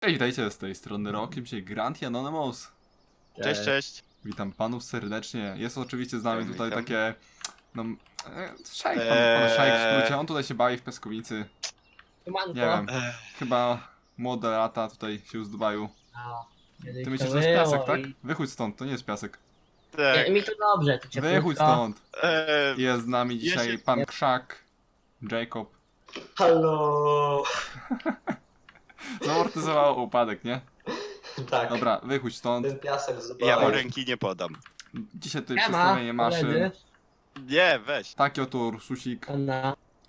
Cześć, witajcie z tej strony Rokiem, dzisiaj Grant i Anonymous. Cześć, cześć. Witam panów serdecznie. Jest oczywiście z nami tutaj witam. takie... No... E, szejk, pan, Eee. pan szejk w skrócie. On tutaj się bawi w piaskownicy. Siemanko. Nie wiem, Ech, chyba młode lata tutaj się z Dubaju. A, kiedyś Ty to myślisz, że to jest piasek, tak? i- Wychódź stąd, to nie jest piasek. tak. Nie, mi to dobrze, to cię Wychódź stąd. Eee, Jest z nami dzisiaj pan Krzak, Jacob. Halo! Zamortyzował upadek, nie? Tak, Dobra, wychódź stąd. ten piasek ja mu ręki nie podam. Dzisiaj tutaj Siema, przedstawienie maszyn. koledzy. Nie, weź. Taki oto Ursusik,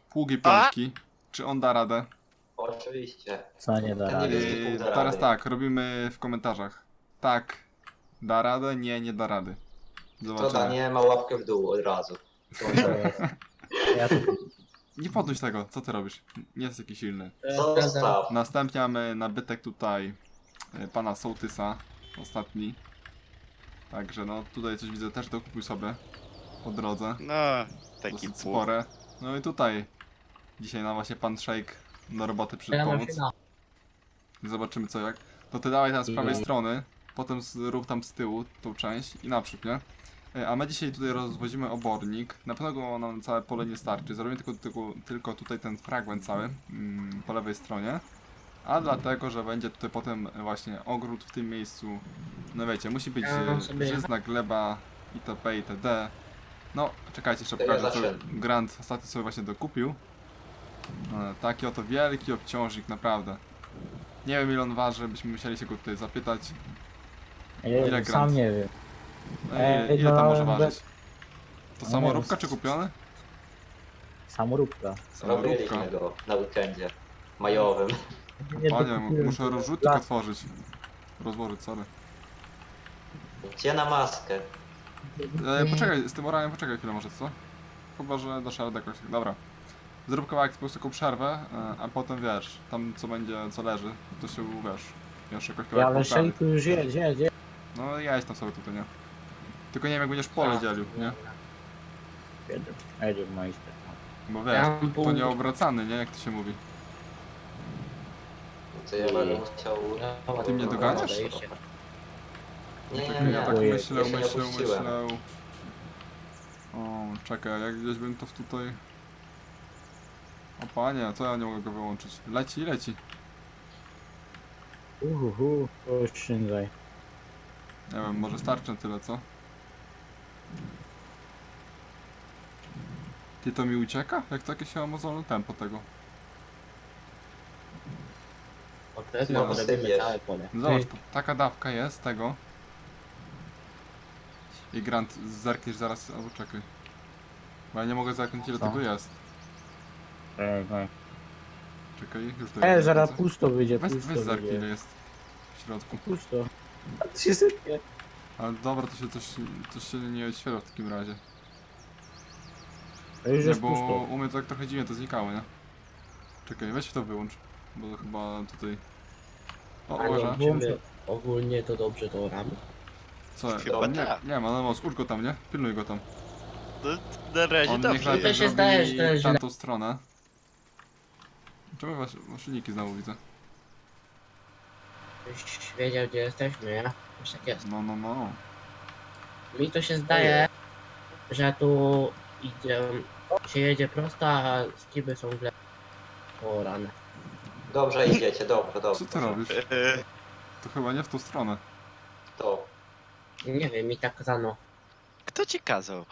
pługi piątki. Czy on da radę? Oczywiście. Co nie da rady? Yy, da teraz rady. tak, robimy w komentarzach. Tak, da radę, nie, nie da rady. To da Zobaczymy. nie ma łapkę w dół od razu. To? Ja tu Nie podnoś tego, co ty robisz? Nie jest taki silny. Zostaw. Następnie mamy nabytek tutaj e, pana Sołtysa, ostatni. Także no, tutaj coś widzę, też dokupił sobie po drodze. No, taki Dosyć pół. spore. No i tutaj dzisiaj nam właśnie pan Shake do roboty przyszedł pomóc. Zobaczymy co jak. To ty dawaj tam z prawej strony, potem z- rób tam z tyłu tą część i naprzód, nie? E, A my dzisiaj tutaj rozwozimy obornik. Na pewno go nam całe pole nie starczy. Zrobimy tylko, tylko, tylko tutaj ten fragment cały mm, po lewej stronie. A dlatego, że będzie tutaj potem właśnie ogród w tym miejscu. No wiecie, musi być Ja mam sobie- żyzna gleba itp. itd. No, czekajcie, jeszcze To ja pokażę co. Grant ostatnio sobie właśnie dokupił. E, Taki oto wielki obciążnik, naprawdę. Nie wiem ile on waży, byśmy musieli się go tutaj zapytać. Ile ja grant? sam nie wiem. No, ile, Ej, ile to no, może ważyć? To No samoróbka czy kupione? Samoróbka. Samoróbka. Robiliśmy go na weekendzie majowym. Nie, to Panie, kupiłem muszę rozrzutnik dla- otworzyć. Rozłożyć, sorry. Gdzie na maskę? E, poczekaj, z tym orałem poczekaj chwilę może, co? Chyba, że dasz radę jakoś. Dobra. Zrób kawałek po prostu taką przerwę, e, a potem wiesz, tam co będzie, co leży, to się wiesz. Jeszcze jakoś Ja kawałek ale poprawi. szejku już jedzie, jedzie. No ja tam sobie tutaj, nie? Tylko nie wiem jak będziesz pole Tak. dzielił, nie? Jedzie, jedzie w. Bo Ja wiesz, mam to pół- nie obracany, nie? Jak to się mówi. To ja będę chciał... A ty mnie doganiasz? Nie, nie, nie. ja tak myślę, Ja się nie myślę, opuściłem. myślę. O, czekaj, jak gdzieś bym to w tutaj... O panie, co ja nie mogę go wyłączyć? Leci, leci. Uhuhu, oszczędzaj. Nie wiem, może starczy tyle, co? Ty to mi ucieka? Jak takie się Amazonu tempo tego. O, to jest No, no, całe pole. No Zobacz, to taka dawka jest tego. I Grant, zerkniesz zaraz, albo czekaj. Bo ja nie mogę zerknąć ile Co? tego jest. Czekaj. Czekaj, już tutaj. E, zaraz pusto wyjdzie, Weź, pusto weź zerknij ile wyjdzie. jest w środku. Pusto. A to się sypie. Ale dobra, to się coś, coś się nie odświeża w takim razie. To już Nie, jest bo pusto. u mnie to tak trochę dziwnie to znikało, nie? Czekaj, weź to wyłącz. Bo chyba tutaj... O, A my ogólnie to dobrze to ramy? Co? Chyba nie, tak. nie ma, no no, skórz go tam, nie? Pilnuj go tam. No, na razie On niech dobrze. najpierw się zdaje, że to jest źle. tamtą stronę. Czemu was maszyniki znowu widzę? Byś wiedział gdzie jesteśmy, nie? Już tak jest. No, no, no. Mi to się zdaje, że tu idzie, się jedzie prosto, a skiby są źle porane. Dobrze idziecie, dobrze, dobrze. Co ty robisz? Eee, To chyba nie w tą stronę. To. Nie wiem, mi tak kazano. Kto ci kazał?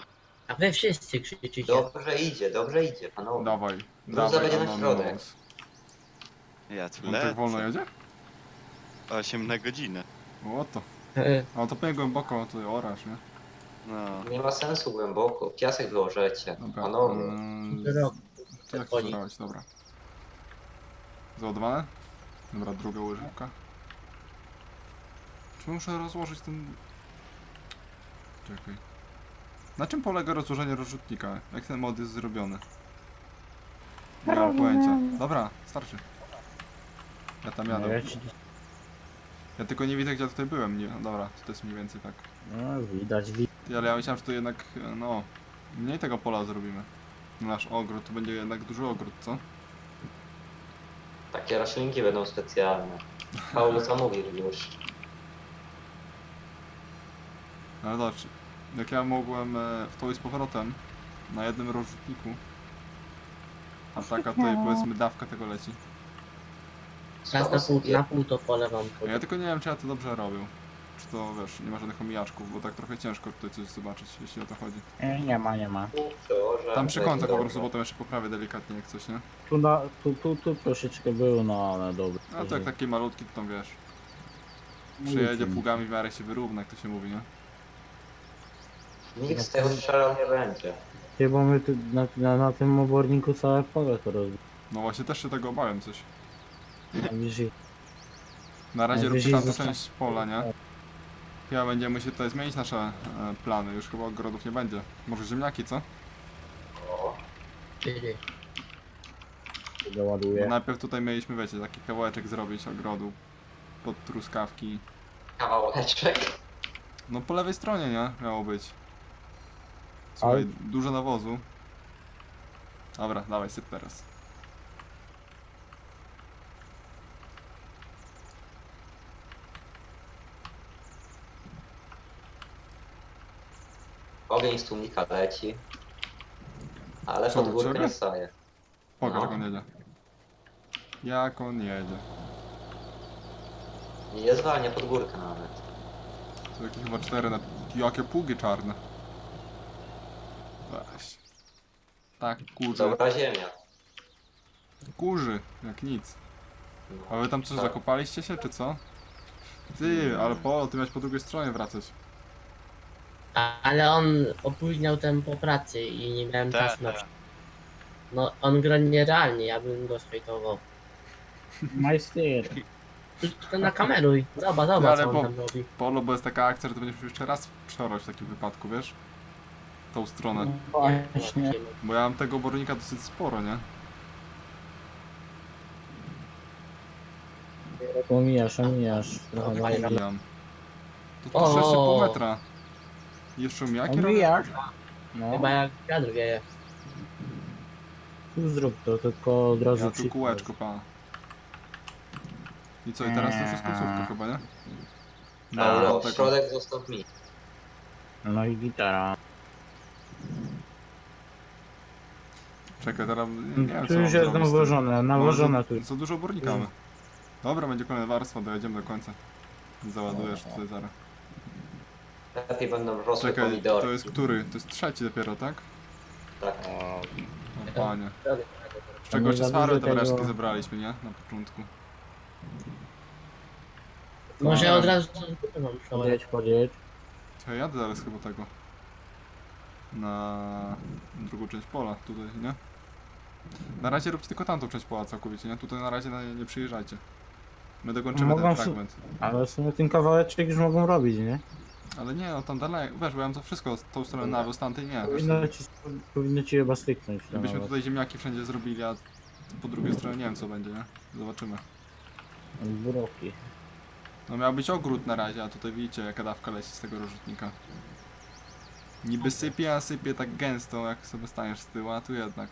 A wy wszyscy krzyczycie. Dobrze idzie, dobrze idzie, panowie. Dawaj, dawaj, będzie na Anonymous. środek. Ja tu On tak wolno lecę. jedzie? 8 na godzinę. O to. E, A to pewnie głęboko, tutaj orasz, nie? No. Nie ma sensu głęboko. Piasek wyłożecie. Dobra. Panowie. mm, Rok. to jak to zrobić? Dobra. Załadowane? Dobra, druga łyżeczka. Czy muszę rozłożyć ten... Czekaj. Na czym polega rozłożenie rozrzutnika? Jak ten mod jest zrobiony? Nie mam pojęcia. Dobra, starczy. Ja tam No, jadę. ja ci... Ja tylko nie widzę gdzie ja tutaj byłem. Nie, dobra, to jest mniej więcej tak. no widać, widać. Ty, Ale ja myślałem, że tu jednak, no, mniej tego pola zrobimy. Nasz ogród, to będzie jednak duży ogród, co? Takie roślinki będą specjalne. Paulu zamówił już. Ale zobacz, jak ja mogłem e, w to i z powrotem na jednym rozrzutniku, a taka tutaj powiedzmy dawka tego leci. Teraz na pół, na pół to pole wam A ja tylko nie wiem, czy ja to dobrze robił. Czy to wiesz, nie ma żadnych omijaczków, bo tak trochę ciężko tutaj coś zobaczyć, jeśli o to chodzi. Nie, nie ma, nie ma. Przełożę, Tam przy będzie kątach po dobrze. prostu potem jeszcze poprawię delikatnie jak coś, nie? Tu, na, tu, tu, tu troszeczkę było, no ale dobra. A to jak taki malutki, to tam wiesz, No przyjedzie pługami w miarę się wyrówna, jak to się mówi, nie? Nikt z tego strzelał nie będzie. Ty, bo my tu na, na, na tym oborniku całe pole to rozbijamy. No właśnie też się tego obawiam coś. Najwyżej- Na razie Najwyżej róbcie tamtą zosta- część pola, nie? Chyba będziemy musieli tutaj zmienić nasze e, plany, już chyba ogrodów nie będzie. Może ziemniaki, co? Czyli się Bo najpierw tutaj mieliśmy, wiecie, taki kawałeczek zrobić ogrodu pod truskawki. kawałeczek. No po lewej stronie, nie? Miało być. Słuchaj, Ale- dużo nawozu. Dobra, dawaj, syp teraz. Ogień z tłumika leci. Ale Co, pod górkę nie staje. Pokaż No. jak on jedzie. Jak on jedzie. Nie zwalnia pod górkę nawet. To jakieś chyba cztery na... Jakie pługi czarne. Weź. Tak, kurzy. Dobra ziemia. Kurzy, jak nic. A No. wy tam coś Tak. zakopaliście się, czy co? Ty, ale Polo, ty miałeś po drugiej stronie wracać. A, ale on opóźniał tempo pracy i nie miałem Tak, czasu na tak. No on gra nierealnie, ja bym go sfejtował. Majster. To na kameruj, zobacz, zobacz ale co on bo- tam robi. Polo, bo jest taka akcja, że ty będziesz musiał jeszcze raz przeorać w takim wypadku, wiesz? Tą stronę. Właśnie. Bo ja mam tego obornika dosyć sporo, nie? Omijasz, omijasz. Trochę dalej. Omijam. To O! to jeszcze pół metra. Jeszcze robię? Omijasz? No, Chyba jak wiatr wieje. tu zrób to, tylko od razu Ja tu kółeczko, pa. I co, i teraz to już jest końcówka chyba, nie? No, Paulo, tego. środek zostaw mi. No i gitara. Czekaj, teraz nie wiem Tu co już mam jest zrobić z tym. nawożone, nawożone No, tu. za, za dużo obornika mamy. Dobra, będzie kolejna warstwa, dojedziemy do końca. Załadujesz No. tutaj zaraz. Lepiej będą rosły Czekaj, pomidory. to jest który? To jest trzeci dopiero, tak? Tak. O panie. Robię Z czego się dużo te tego- resztki zebraliśmy, nie? Na początku. Może A. od razu. Podjedź, podjedź. To ja jadę zaraz chyba tego. Na drugą część pola tutaj, nie? Na razie róbcie tylko tamtą część pola całkowicie, nie? Tutaj na razie na nie, nie przyjeżdżajcie. My dokończymy Mogą ten fragment. Ale w sumie ten kawałeczek już mogą robić, nie? Ale nie, no tam dalej, wiesz, bo ja mam to wszystko z tą stronę nawóz, tamtej nie. Wiesz, Powinno ci, powinno ci chyba styknąć. nawet. tutaj ziemniaki wszędzie zrobili, a po drugiej stronie nie wiem co będzie, nie? Zobaczymy. Buroki. No miał być ogród na razie, a tutaj widzicie jaka dawka leci z tego rozrzutnika. Niby sypie, a sypie tak gęsto, jak sobie staniesz z tyłu, a tu jednak.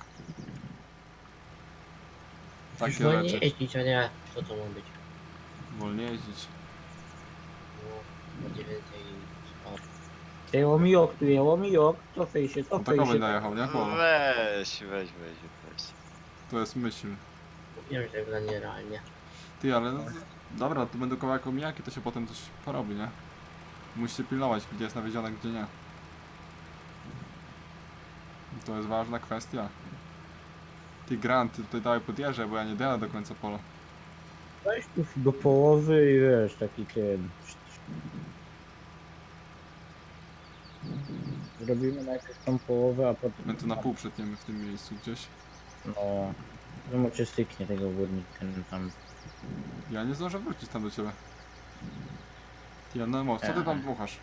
Już Takie wolniej rzeczy. jeździć, a nie co to ma być. Wolniej jeździć. No, będzie więcej spał. Ej, łomijok tu jest, łomijok. Cofaj się, No cofaj takowy się. dojechał, nie? Polo. Weź, weź, weź, weź. To jest myśl. Wiem, że gra nierealnie. Ty, ale no, z- dobra, tu będą kawałek omijaki, to się potem coś porobi, nie? Musicie pilnować, gdzie jest nawiedzione, gdzie nie. To jest ważna kwestia. Ty Grant, ty tutaj dawaj podjeżdżaj, bo ja nie daję do końca pola. Weź tu do połowy i wiesz, taki ten... Zrobimy najpierw tą połowę, a potem... My tu na pół przetniemy w tym miejscu gdzieś. No... No cię styknie tego górnika tam. Ja nie zdążę wrócić tam do ciebie. Ty, no most, co ty tam dmuchasz?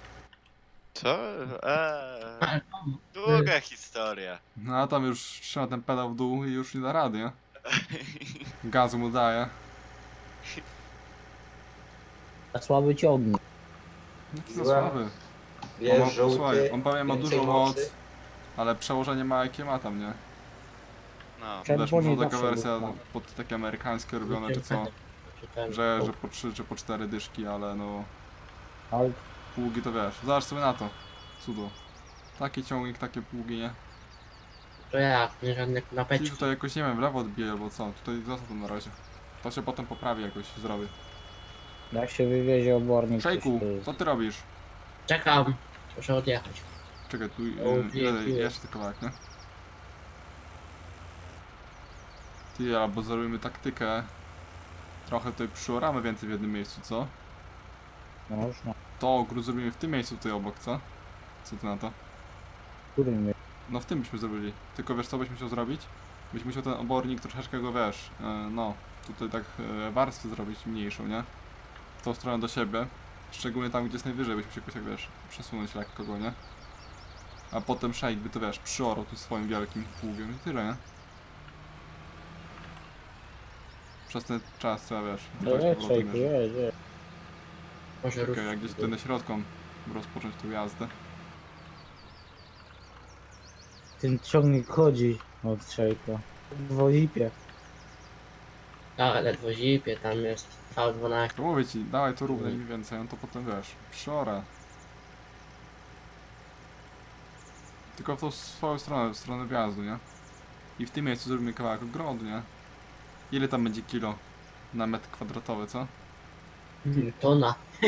Co? Eee, długa historia. No a tam już trzyma ten pedał w dół i już nie da rady, nie? Gazu mu daje. A słaby ciągnik. Jaki za Złe. Słaby. On Wiesz, ma, żółty, słuchaj, on pewnie ma więcej mocy. moc, ale przełożenie ma jakie ma tam, nie? No. Czerwoni Wiesz, może taka zawsze wersja był- pod takie amerykańskie robione czy co. ten... że, że po trzy czy po cztery dyszki, ale no Ale pługi to wiesz. Zobacz sobie na to. Cudo. Taki ciągnik, takie pługi, nie? To jak, nie żadnych Czyli napeczki. tutaj jakoś, nie wiem, w lewo odbije albo co. Tutaj zostaw to na razie. To się potem poprawi jakoś, zrobię. jak się wywiezie obornik, to Szejku, co ty robisz? Czekam, muszę odjechać. Czekaj, tu O, piję, ile, piję. jeszcze tylko kawałek, nie? Ty, albo zrobimy taktykę. Trochę tutaj przyoramy więcej w jednym miejscu, co? Można. To ogród zrobimy w tym miejscu tutaj obok, co? Co ty na to? Którym jest? No w tym byśmy zrobili. Tylko wiesz co byś musiał zrobić? Byś musiał ten obornik troszeczkę go wiesz, e, no, tutaj tak e, warstwę zrobić mniejszą, nie? W tą stronę do siebie. Szczególnie tam, gdzie jest najwyżej, byś musiał jakoś tak wiesz, przesunąć lekko go, nie? A potem szejk by to wiesz, przyorał tu swoim wielkim pługiem i tyle, nie? Przez ten czas, co wiesz, No wrócić jedź, powrotem, Szejku, wiesz. jedź, jedź. Może Okej, ruszyć. jak gdzieś tutaj na środką rozpocząć tą jazdę. Ten ciągnik chodzi od Szejka. W Tak, ledwo zipie, tam jest V12. To mówię ci, dawaj to równe mniej więcej, on to potem wiesz, przyora. Tylko w tą swoją stronę, w stronę wjazdu, nie? I w tym miejscu zrobimy kawałek ogrodu, nie? Ile tam będzie kilo na metr kwadratowy, co? Tona.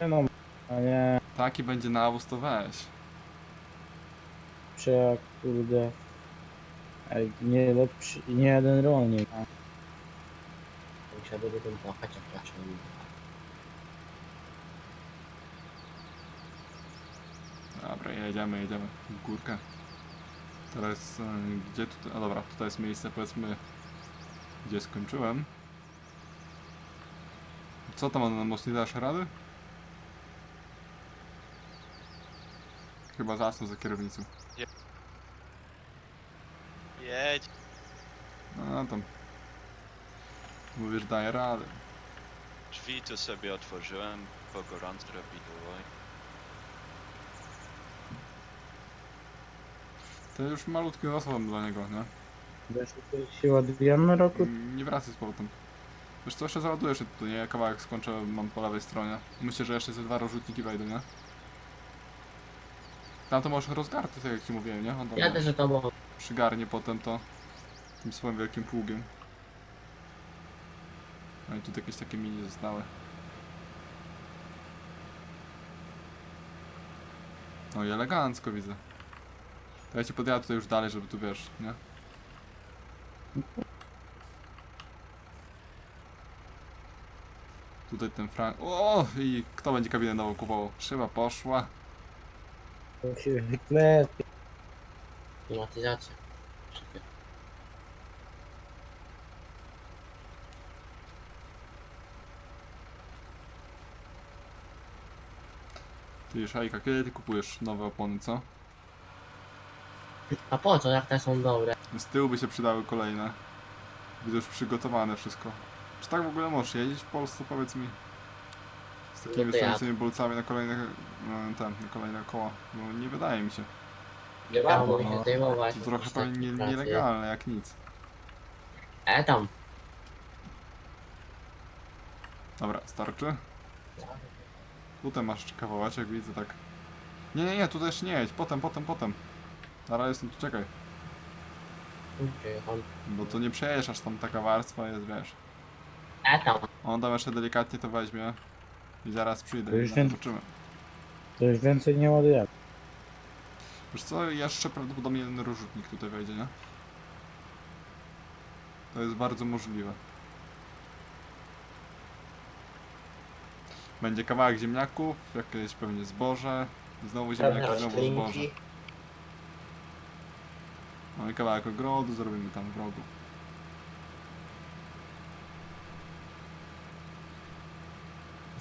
Nie No, a nie, Taki będzie nawóz, to weź. czy kurde. Ej, nie lepszy, nie jeden rolnik. a Musiałby tym płakać, jak placzą. Dobra, jedziemy, jedziemy w górkę. Teraz, e, gdzie tutaj, a dobra, tutaj jest miejsce, powiedzmy, gdzie skończyłem. Co tam na most nie dasz rady? Chyba zasnął za kierownicą. Jedź. No tam. Mówisz, daje radę. Drzwi tu sobie otworzyłem, po gorąco robi. To już malutki zasłon dla niego, nie? Wiesz, że się ładujemy roku? Mm, Nie wracaj z powrotem. Wiesz co, jeszcze załadujesz się tutaj, nie? Kawałek skończę, mam po lewej stronie. Myślę, że jeszcze ze dwa rozrzutniki wejdą, nie? Tam to możesz rozgarty, tak jak ci mówiłem, nie? On tam Jadę za tobą. przygarnie potem to tym swoim wielkim pługiem. No i tu jakieś takie mini zostały. No i elegancko widzę. To ja ci podjadę tutaj już dalej, żeby tu wiesz, nie? Tutaj ten frank. O! I kto będzie kabinę nową kupował? Szyba poszła. To się wyklepie. Klimatyzacja. Czekaj. Ty, Szajka, kiedy ty kupujesz nowe opony, co? A po co, jak te są dobre? Z tyłu by się przydały kolejne. Widzę już przygotowane wszystko. Czy tak w ogóle możesz jeździć w Polsce, powiedz mi? Z takimi No to ja. wystającymi bolcami na kolejne, no, ten, na kolejne koła. No nie wydaje mi się. Nie dało mi się zdejmować. To trochę pewnie nie, nielegalne, jak nic. E tam. Dobra, starczy? Tutaj masz kawałeczek, widzę tak. Nie, nie, nie, tutaj jeszcze nie jedź, potem, potem, potem. Na razie jestem tu, czekaj. Przyjechał. Bo to nie przejeżdżasz, aż tam taka warstwa jest, wiesz. E tam. On tam jeszcze delikatnie to weźmie. I zaraz przyjdę To już i ten- zobaczymy. To już więcej nie ładujemy. Wiesz co, jeszcze prawdopodobnie jeden rozrzutnik tutaj wejdzie, nie? To jest bardzo możliwe. Będzie kawałek ziemniaków, jakieś pewnie zboże, znowu ziemniaki, znowu zboże. roślinki. No i kawałek ogrodu zrobimy tam w rogu.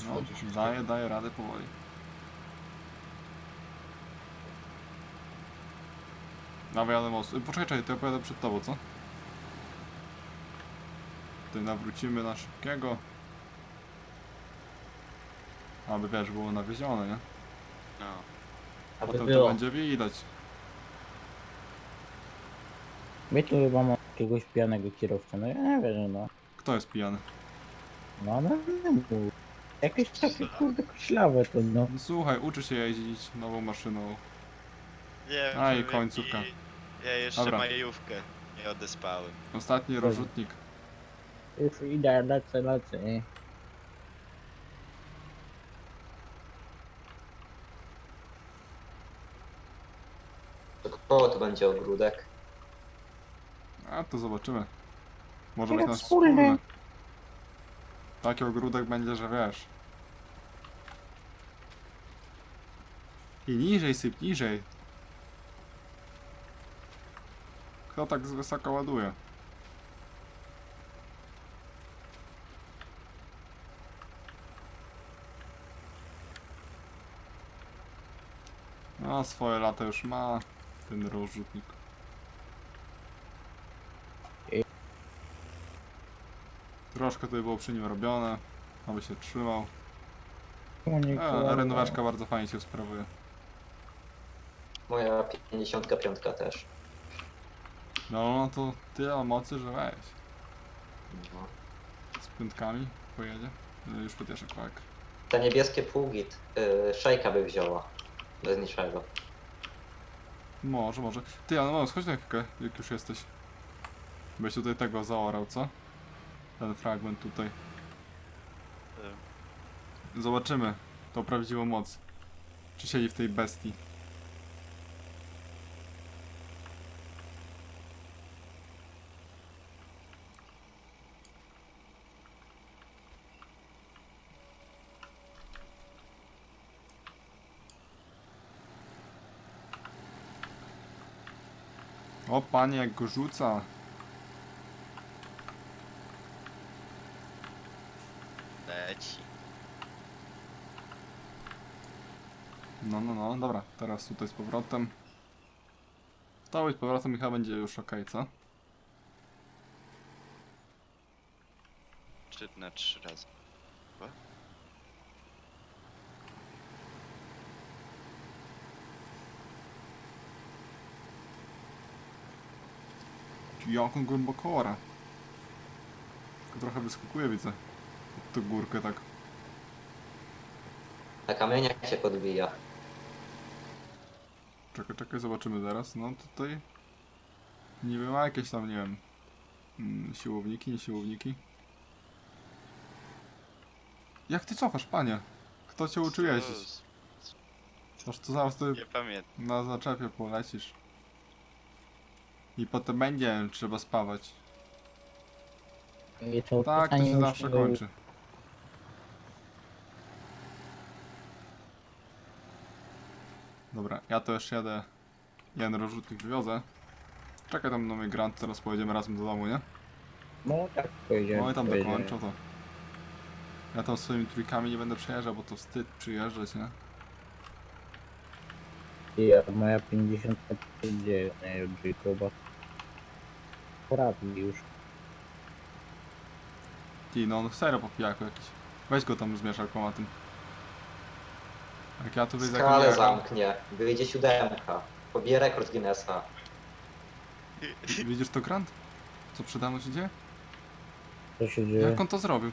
No, daje, daje radę powoli. Dawaj, jadę most. Y, Poczekaj, czekaj, to ja pojadę przed tobą, co? Tutaj nawrócimy na szybkiego. Aby wiesz, było nawiezione, nie? No. Aby Potem to było. będzie widać. My tu chyba mamy jakiegoś pijanego kierowcę. No ja nie wiem, no. Kto jest pijany? No, no, nie mów. Jakieś takie kurde koślawe to no. No słuchaj, uczy się jeździć nową maszyną. Nie wiem, A, i człowiek, końcówka. i- Ja jeszcze Dobra. majówkę nie odespałem. Ostatni rozrzutnik. Już idę, lecę, lecę. Koło to będzie ogródek. A to zobaczymy. Może być nasz wspólny. wspólny. Taki ogródek będzie, że wiesz. I niżej syp, niżej. Kto tak z wysoko ładuje? No, swoje lata już ma ten rozrzutnik. Troszkę tutaj było przy nim robione, aby się trzymał. A, renowaczka bardzo fajnie się sprawuje. Moja 55 też. No, no to tyle mocy, że weź. No. Z piątkami pojedzie. No, już podjeżdża kłak. Te niebieskie pługi, yy, szejka by wzięła. Bez niczego. Może, może. Ty, ale no, schodź na chwilkę, jak już jesteś. Byś tutaj tego zaorał, co? Ten fragment tutaj. Zobaczymy tą prawdziwą moc. Czy siedzi w tej bestii. O panie, jak go rzuca. Leci. No, no, no, dobra, teraz tutaj z powrotem. To z powrotem i chyba będzie już ok, co? Czy na trzy razy. Jaką głęboko ora. Tylko trochę wyskakuje, widzę. Pod tę górkę tak. Na kamieniach się podbija. Czekaj, czekaj, zobaczymy zaraz. No tutaj... Niby ma jakieś tam, nie wiem... mm, Siłowniki, nie siłowniki. Jak ty cofasz, panie? Kto cię uczył jeździć? Sus, Aż to zaraz ty Nie pamiętam. na zaczepie polecisz. I potem będzie trzeba spawać. Tak, to się zawsze kończy. Dobra, ja to jeszcze jadę. Jeden rozrzutnik wywiozę. Czekaj tam na mój grant, teraz pojedziemy razem do domu, nie? No tak powiedziałem. No i tam powiedziałem. dokończę to. Ja tam swoimi trójkami nie będę przejeżdżał, bo to wstyd przyjeżdżać, nie? I a moja 50 gdzie nie Jacoba. Poradni już. Ty, no on serio po pijaku jakiś. Weź go tam zmierz alkomatem. Jak ja tu wyjdę Skalę zamknie. Wyjdzie siódemka. Pobije rekord Guinnessa. Widzisz to grant? Co przede mną się dzieje? Co się dzieje? Jak on to zrobił?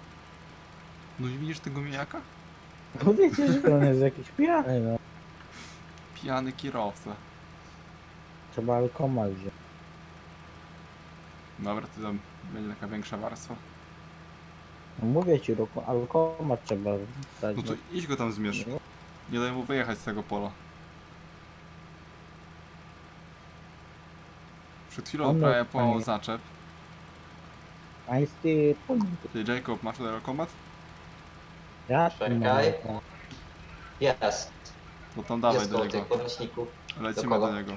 No i widzisz tego mijaka? No wiecie, że on jest jakiś pijany, no. Pijany kierowca. Trzeba alkomal wziąć. Dobra, to tam będzie taka większa warstwa. No mówię ci, roko- alkomat trzeba dać. No to idź go tam zmierz. no. Nie daj mu wyjechać z tego pola. Przed chwilą On prawie po panie. zaczep. A jest ty... Ty Jacob, masz tutaj alkomat? Ja tu mam Czekaj. alkomat. Jest. To tam dawaj Jest do koło niego. tych podnośników. Lecimy do do niego.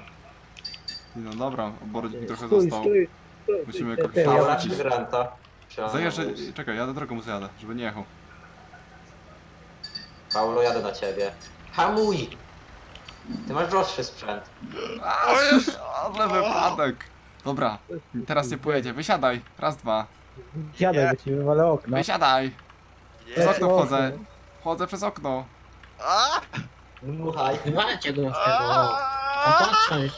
No dobra, obornik mi trochę Stój, został. stój, stój, Musimy jakoś ty, tam- ja- Paula czy Granta? Zajeżdżaj, Anna? czekaj, jadę drogą mu zjadę, żeby nie jechał. Paulo, jadę na ciebie. Hamuj! Ty masz droższy sprzęt. Ale wypadek! Dobra, teraz nie pojedzie, wysiadaj, raz, dwa, Siadaj, bo ci wywalę okno. wysiadaj! Przez okno wchodzę, wchodzę przez okno. A! Słuchaj. Wywalcie go z tego. A! patrząc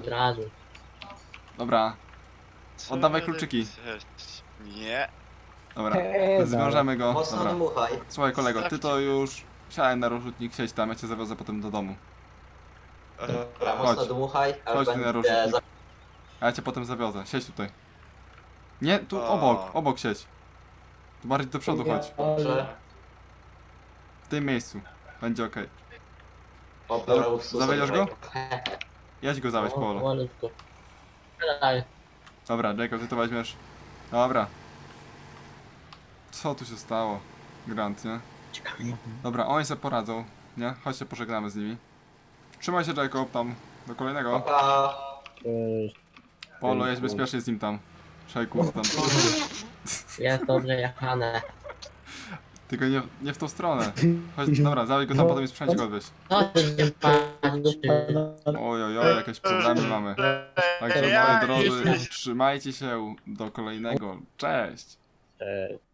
od razu. Dobra, Co Oddawaj wy kluczyki. Nie. Dobra, Eee, zwiążemy go. Mocno Dobra. dmuchaj. Słuchaj kolego, ty to już siadaj na rozrzutnik, siedź tam, ja cię zawiozę potem do domu. Dobra, Chodź. mocno dmuchaj, a Chodź na rozrzutnik. A ja cię potem zawiozę, siedź tutaj. Nie, tu O. obok, obok siedź. Tu bardziej do przodu chodź, w tym miejscu. Będzie okej. O, Dobra, dobra, uksusa zawiedziesz go? Jedź go zawieź polo. Powolutku. Dalej. Dobra, Jacob, ty to weźmiesz. Dobra. Co tu się stało? Grant, nie? Dobra, oni sobie poradzą, nie? Chodź się pożegnamy z nimi. Trzymaj się Jacob tam, do kolejnego. Opa. Cześć. Polo, jedź bezpiecznie z nim tam. Szejku, tam. Jest dobrze jechane. Tylko nie, nie w tą stronę. Chodź, dobra, zawieź go tam, potem jest sprzęcie go odwieźć. Patrzysz? Oj, oj, oj, jakieś problemy mamy. Także moi drodzy, trzymajcie się do kolejnego. Cześć! Cześć.